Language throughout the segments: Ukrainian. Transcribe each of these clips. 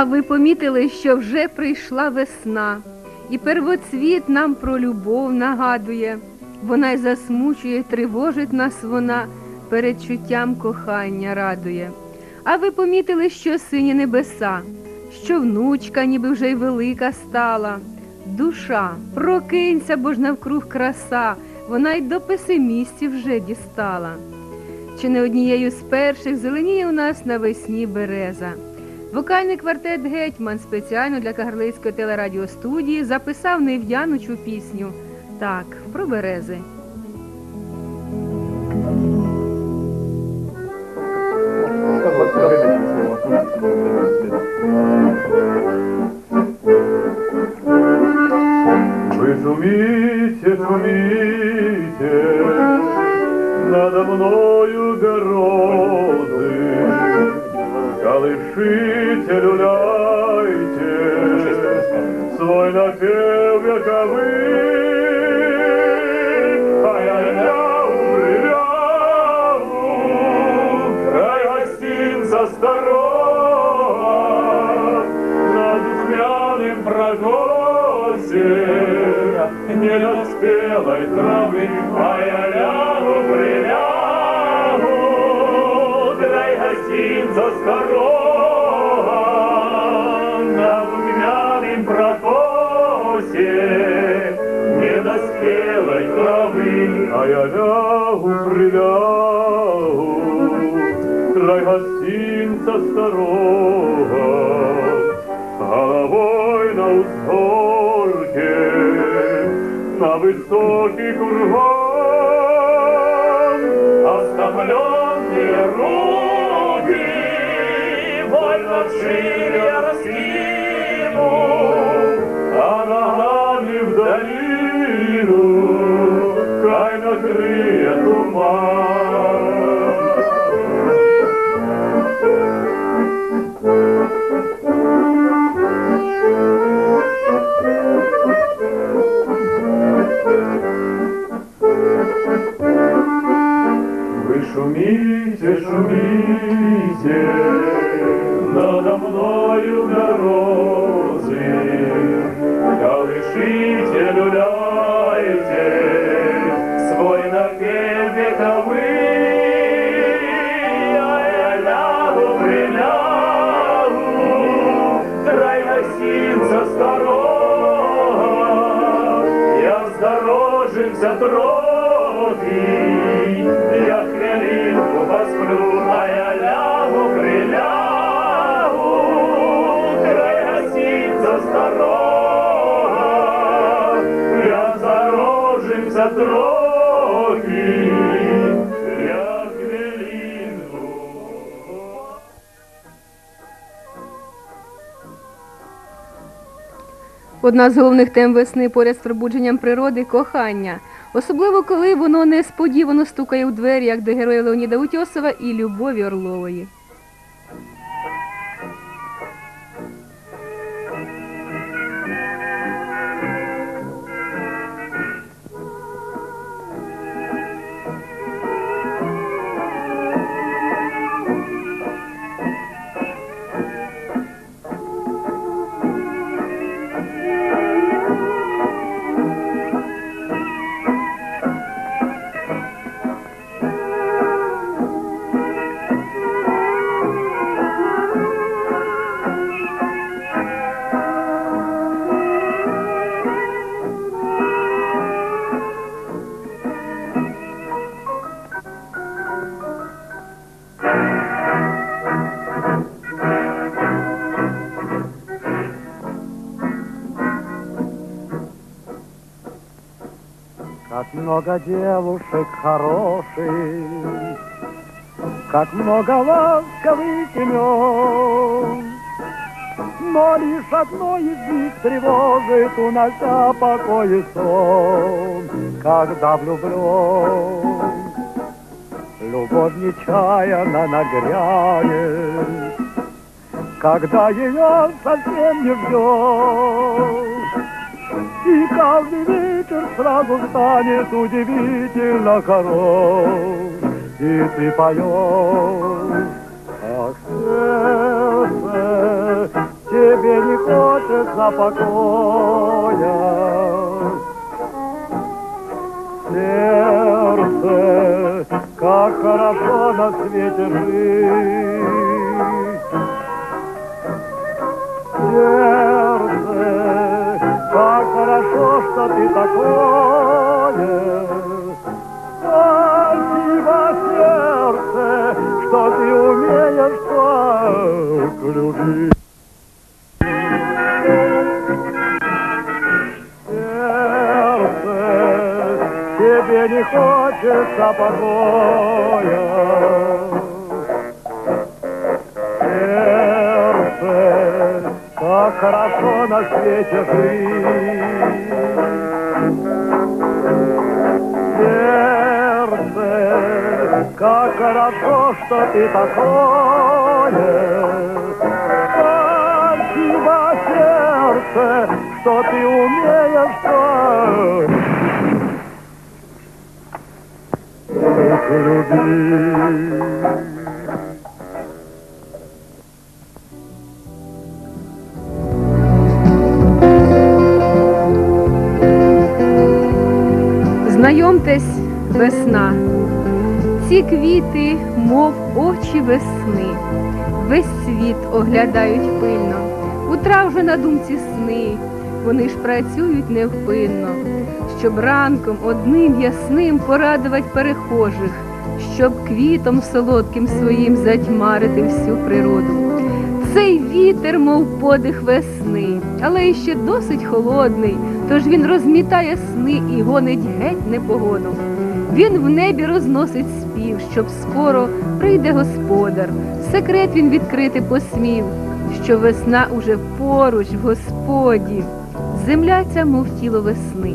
А ви помітили, що вже прийшла весна, і первоцвіт нам про любов нагадує. Вона й засмучує, тривожить нас вона, передчуттям кохання радує. А ви помітили, що сині небеса, що внучка ніби вже й велика стала. Душа, прокинься, бо ж навкруг краса, вона й до песимістів вже дістала. Чи не однією з перших зеленіє у нас навесні береза. Вокальний квартет Гетьман спеціально для Кагарлицької телерадіостудії записав невдянучу пісню. Так, про берези. Вы шумите, шумите надо мною свой напев вековый. А я лягу, прилягу, край гостинца старого, на духмяным прогосе не доспелой травы, а я лягу, прилягу, край гостинца старого, не доспелой травы, а я лягу, прилягу, край гостинца старого, головой на узгорке, на высокий курган, оставленные руки, вольно вшире я раскину, а ногами в долину, край накрыет туман. Вы шумите, шумите вздорожился троги, я хвилинку посплю, а я лягу, прилягу, край гостинца старого, я вздорожился троги, Одна з головних тем весни поряд з пробудженням природи кохання. Особливо коли воно несподівано стукає у двері, як до героя Леоніда Утьосова і Любові Орлової. Как много девушек хороших, Как много ласковых имен. Но лишь одно из них тревожит, Унося покой и сон, Когда влюблен. Любовь нечаянно нагрянет, Когда ее совсем не ждешь. И каждый вечер сразу станет удивительно хорош. И ты поешь, ах, сердце, хочется покоя. Сердце, как хорошо на свете жить. Сердце, как хорошо, что ты такое. Спасибо, сердце, что ты умеешь так любить. Сердце, тебе не хочется покоя. На свете жить. Сердце, как хорошо, что ты такое. Спасибо, сердце, что ты умеешь так. так Знайомтесь, весна. Ці квіти, мов очі весни, весь світ оглядають пильно. Утра вже на думці сни, вони ж працюють невпинно, щоб ранком одним ясним порадувати перехожих, щоб квітом солодким своїм затьмарити всю природу. Цей вітер, мов подих весни, але іще досить холодний, тож він розмітає сни і гонить геть непогоду. Він в небі розносить спів, щоб скоро прийде господар. Секрет він відкрити посмів, що весна уже поруч в господі. Земля ця, мов тіло весни,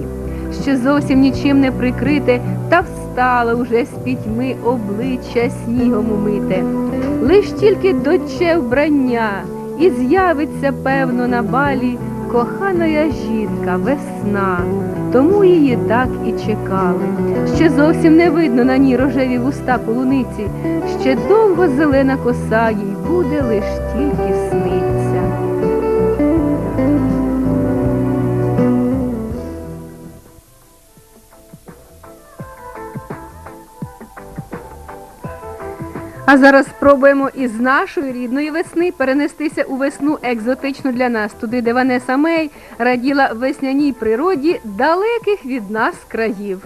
ще зовсім нічим не прикрите, та встала уже з пітьми обличчя снігом умите. Лиш тільки доче вбрання, і з'явиться, певно, на балі коханая жінка, весна. Тому її так і чекали. Ще зовсім не видно на ній рожеві вуста полуниці, ще довго зелена коса їй буде лиш тільки сниться. А зараз спробуємо із нашої рідної весни перенестися у весну екзотичну для нас, туди, де Ванеса Мей раділа весняній природі далеких від нас країв.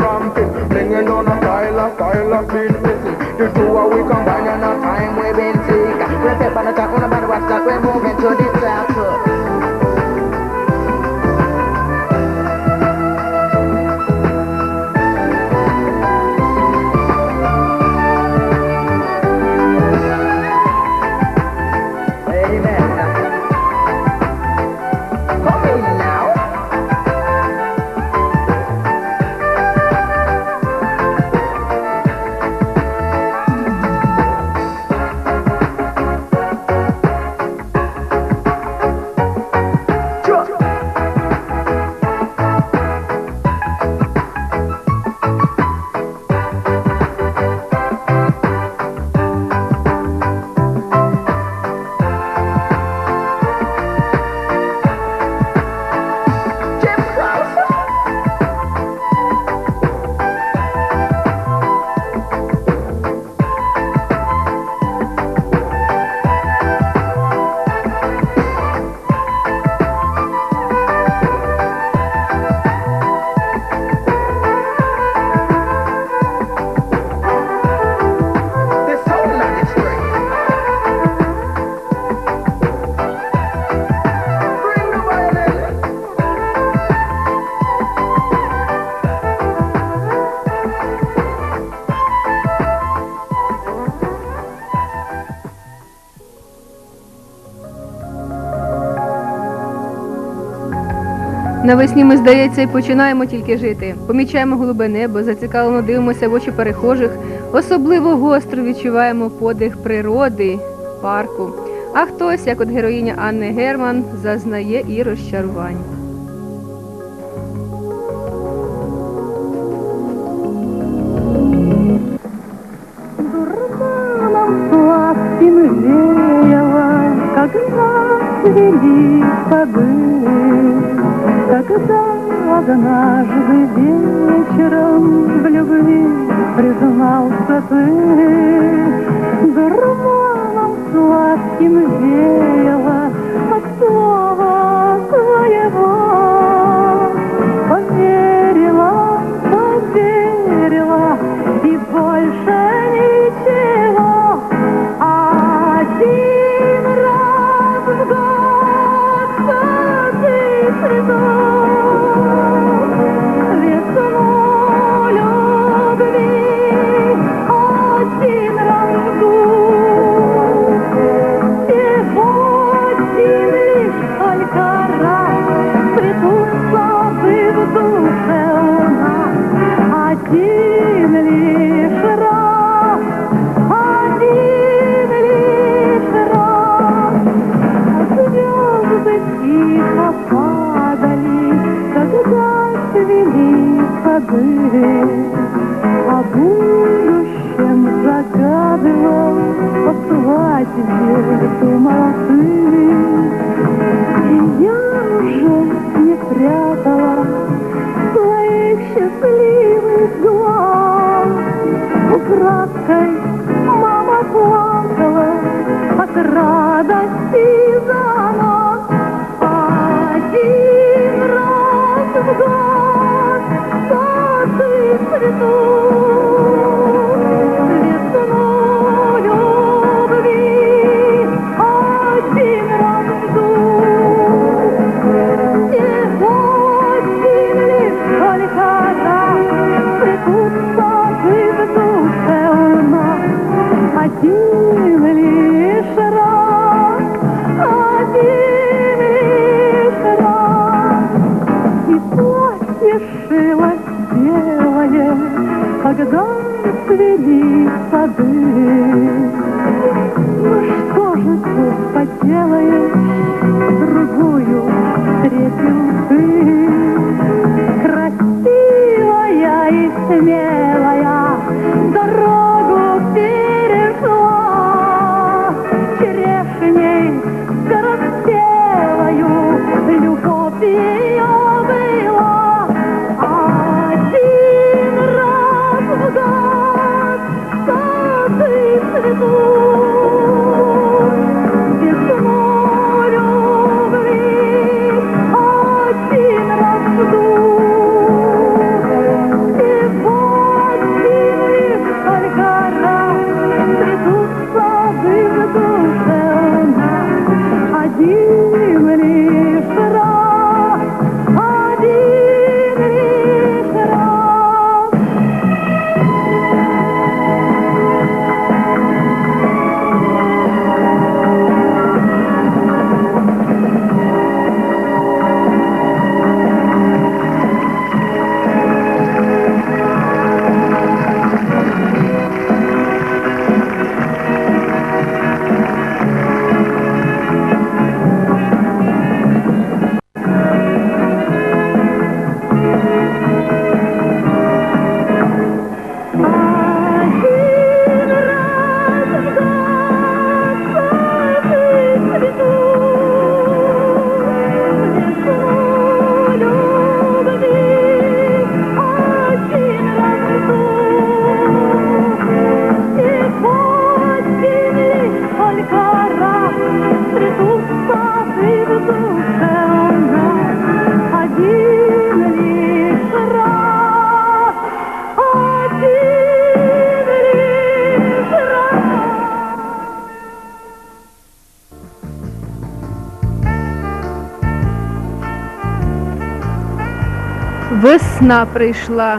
Ramping. Blinging on a style, a style of been missing. The two are we combine and Навесні ми, здається, і починаємо тільки жити. Помічаємо голубе небо, зацікавлено дивимося в очі перехожих. Особливо гостро відчуваємо подих природи, парку. А хтось, як от героїня Анни Герман, зазнає і розчарувань. Дурна нам когда однажды вечером в любви признался ты, дурманом сладким веяло а от слов. to my the Весна прийшла,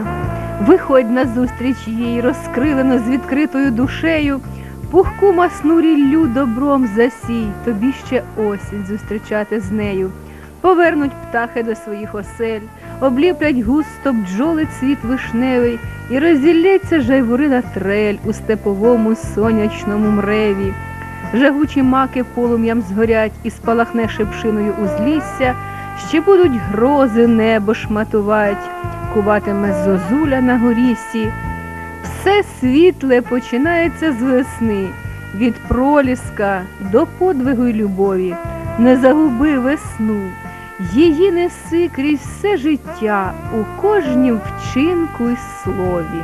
виходь назустріч їй, розкрилено з відкритою душею, пухку масну ріллю добром засій, тобі ще осінь зустрічати з нею. Повернуть птахи до своїх осель, обліплять густо бджоли цвіт вишневий, і розілється жайворина трель у степовому сонячному мреві. Жагучі маки полум'ям згорять і спалахне шипшиною узлісся, ще будуть грози небо шматувать куватиме зозуля на горісі. Все світле починається з весни, від проліска до подвигу й любові. Не загуби весну, її неси крізь все життя у кожнім вчинку й слові.